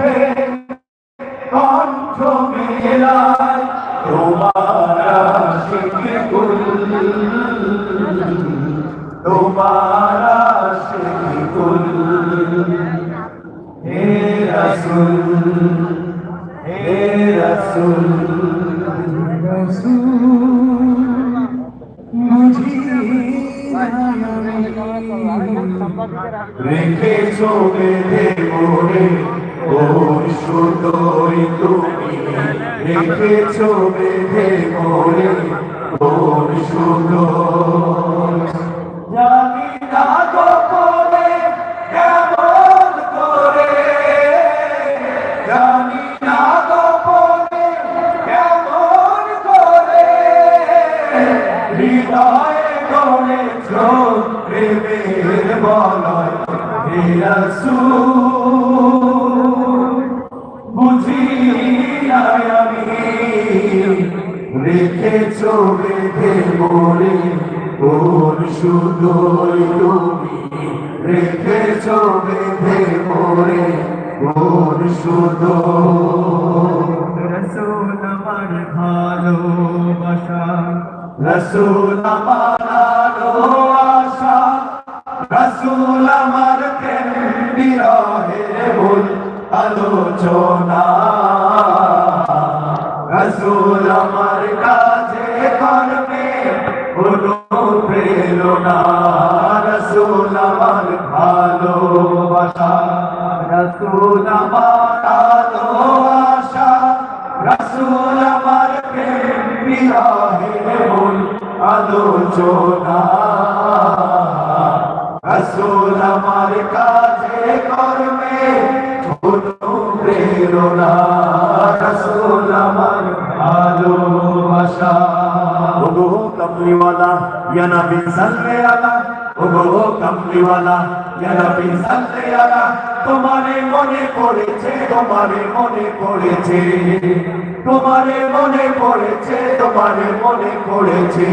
কণ্ঠে কণ্ঠ মেলায় তোমার কুল তোমার কুল হে রাসূল হে রাসূল রেখেছো বেঁধে মোরে ওর সুতোই তুমি রেখেছো বেঁধে মোরে ওর সুতো জানি না গোপনে কেমন করে জানি না গোপনে কেমন করে হৃদয়ে গড়েছ প্রেমের বলয় হে রাসূল বুঝি রেখেছ বেঁধে মোরে ওর শুধুই তুমি রেখেছ বেঁধে মোরে ওর শুধু রসুল আমার ভালোবাসা রসুল আমার আশা রসুল আমার বিরহের ভুল আলোচনা। রসুল আমার কাছে করবে কোনো প্রেরণা। রসুল আমার ভালোবাসা। রসুল আমার আলো আশা রসুল আমার প্রেম বিরহের ভুল আলোচনা। রসুল আমার কাছে করবে কোনো প্রেরণা ওগো কমলিওয়ালা ইয়া নবী সাল্লে আলা ওগো তোমারে মনে পড়েছে তোমারে মনে পড়েছে, তোমারে মনে পড়েছে, তোমারে মনে পড়েছে।